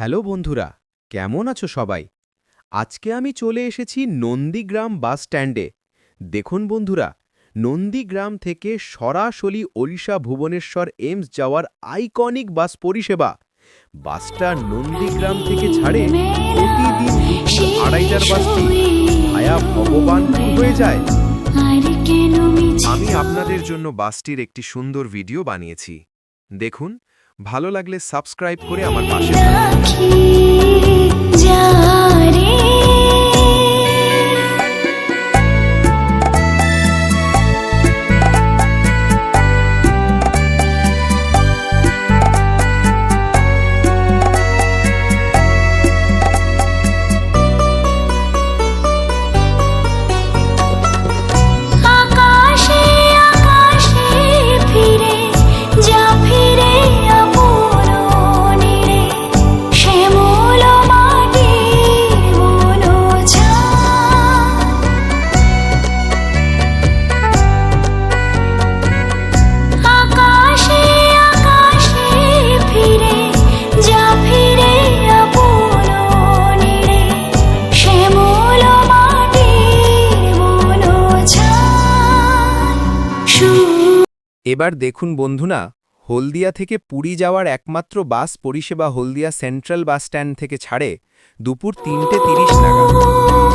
Hello বন্ধুরা, কেমন আছো সবাই? আজকে আমি চলে এসেছি নন্দীগ্রাম বাস স্ট্যান্ডে। দেখুন বন্ধুরা, নন্দীগ্রাম থেকে সরাসরি ওড়িশা ভুবনেশ্বর এমস যাওয়ার আইকনিক বাস পরিষেবা। বাসটা নন্দীগ্রাম থেকে ছাড়ে প্রতিদিন আড়াইটার বাসটি ভায়া ভগবানপুর হয়ে যায়। আমি আপনাদের জন্য বাসটির একটি সুন্দর ভিডিও বানিয়েছি। দেখুন ভালো লাগলে সাবস্ক্রাইব করে আমার পাশে এবার দেখুন বন্ধুনা, হলদিয়া থেকে পুরী যাওয়ার একমাত্র বাস পরিষেবা হলদিয়া সেন্ট্রাল বাস স্ট্যান্ড থেকে ছাড়ে দুপুর তিনটে তিরিশ নাগাদ।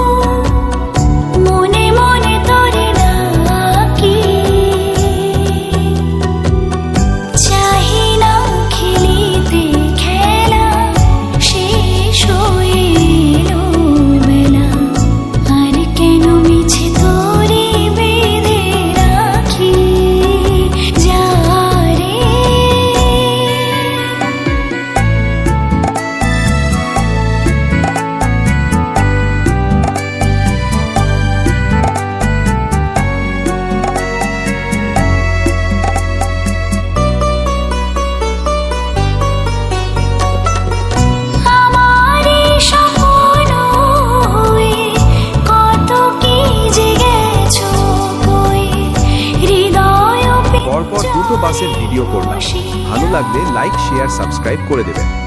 বাসের ভিডিও করলাম ভালো লাগলে লাইক শেয়ার সাবস্ক্রাইব করে দেবেন।